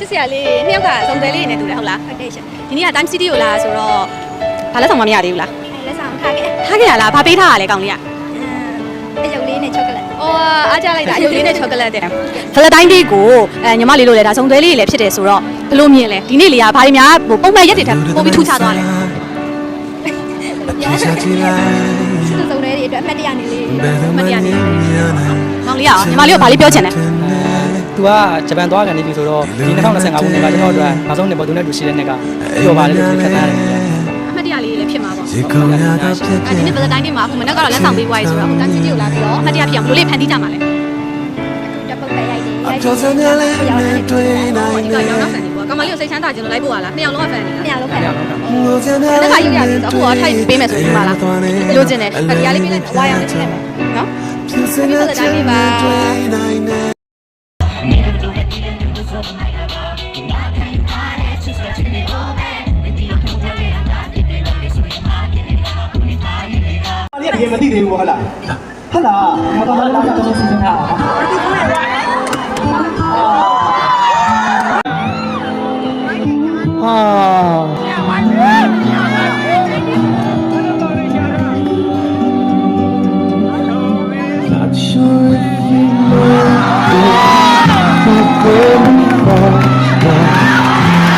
ချစ်စရာလေးနှစ်ယောက်ကစုံသွဲလေးနဲ့တူတယ်ဟုတ်လားဟုတ်တယ်ရှင်ဒီနေ့က time city ကိုလာဆိုတော့ဘာလက်ဆောင်မမရသေးဘူးလားလက်ဆောင်ထားခဲ့ထားခဲ့ရလားဘာပေးထားရလဲကောင်လေးကအယုတ်လေးနဲ့ချောကလက်အော်အားကြလိုက်တာအယုတ်လေးနဲ့ချောကလက်တဲ့ Valentine Day ကိုအဲညီမလေးလို့လည်းဒါစုံသွဲလေးလည်းဖြစ်တယ်ဆိုတော့ဘယ်လိုမြင်လဲဒီနေ့လေးကဘာတွေများဟိုပုံမှန်ရက်တွေထက်ပိုပြီးထူးခြားသွားလဲစုစုံလေးတွေအတွက်အမှတ်တရနေလေးမတရားနေမောင်လေးကညီမလေးကိုဘာလေးပြောချင်လဲ သူကဂျပန်သွားကန်နေပြီဆိုတော့ဒီ2025ခုနှစ်ကကျွန်တော်တို့နောက်ဆုံးနှစ်ပေါ်သူနဲ့တူရှိတဲ့နှစ်ကပြောပါလေလို့ခက်သားတယ်အမှတ်တရလေးလည်းဖြစ်မှာပေါ့ရေကုန်ရတာဖြစ်အဲဒီနေ့ Valentine Day မှာအခုမနေ့ကတော့လက်ဆောင်ပေးပွားရေးဆိုတော့အခု time city ကိုလာပြီးတော့အမှတ်တရဖြစ်အောင်ဘယ်လိုလေးဖန်တီးကြမှာလဲတပ်ပုတ်ပဲရိုက်တယ်အပြောစနေလေးနဲ့တွေ့နိုင်ဒီကတယ်ရောင်းတော့ဖန်တီးပေါ့ကောင်မလေးကိုစိတ်ချမ်းသာခြင်းလို့လိုက်ပို့ရလားနှစ်ယောက်လုံးကဖန်တီးမရလို့ဖက်။ဟုတ်ကဲ့ငိုစနေတခါရုပ်ရပြီဆိုအခုတော့ထိုက်ပေးမယ်ဆိုပြီးပါလားလိုချင်တယ်ခရီးလေးပေးလိုက်ဝါရောင်းလေးပေးလိုက်မယ်နော်ဖြစ်စနေတိုင်းပါ 얘만 니들 뭐 하라 하나 뭐다 하나 하나 하나 하나 아 Not sure if you know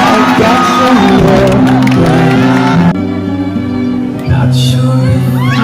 I got somewhere Not sure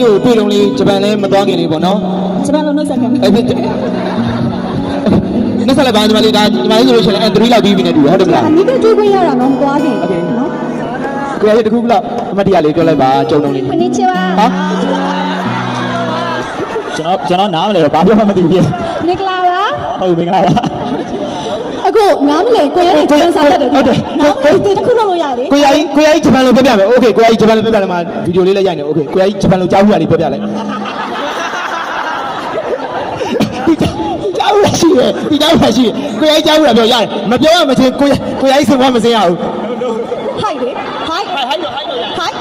လေးကိုတွေ့တော့လေးဂျပန်လည်းမသွားခင်လေးပေါ့နော်ဂျပန်လုံးနှုတ်ဆက်ခံအဲ့ဒီနှုတ်ဆက်လိုက်ပါဂျပန်လေးဒါဂျပန်လေးဆိုလို့ရှိရင်အန်3လောက်ပြီးပြီနဲ့တူဟုတ်တယ်မလားအမိကတွေ့ခွင့်ရတာတော့မသွားခင်နော်ကိုယ်ရတခုခုလောက်အမတ်တရားလေးပြောလိုက်ပါကြုံတော့လေးခဏချင်းပါဟာ ကျွန်တော်ကျွန်တော်နားမလဲတော့ဘာပြောမှမသိဘူးပြ မင်္ဂလာပါ ဟုတ်မင်္ဂလာပါ အခုနားမလဲကိုရရဲ့ဂျပန်စာတက်တယ် ဟုတ်တယ် နော်ဒီတစ်ခုလုပ်လို့ရတယ် ကိုရကြီးကိုရကြီးဂျပန်လိုပြောပြမယ်โอเคကိုရကြီးဂျပန်လိုပြောပြတယ်မှာဗီဒီယိုလေးလည်းရိုက်နေโอเคကိုရကြီးဂျပန်လိုကြားဘူးရလေးပြောပြလိုက်ဒီကြားဘူးရရှိတယ်ဒီကြားဘူးရရှိတယ်ကိုရကြီးကြားဘူးရပြောရတယ်မပြောရမချင်းကိုရကိုရကြီးစင်သွားမစင်ရဘူး ဟိုက်လေဟိုက်ဟိုက်ဟိုက်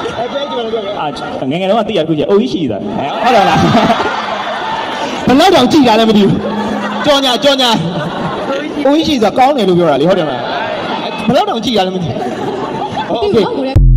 အာငယ်ငယ်တော့တည်းရခုကျအိုကြီးရှိတာ ဟုတ်တယ်လား ဘလောက်တောင်ကြည်တာလည်းမသိဘူးကြော်ညာကြော်ညာဦးကြီးဆိုကောင်းတယ်လို့ပြောတာလေဟုတ်တယ်မလားဘလောက်တောင်ကြည်တာလည်းမသိဘူးဟုတ်ကဲ့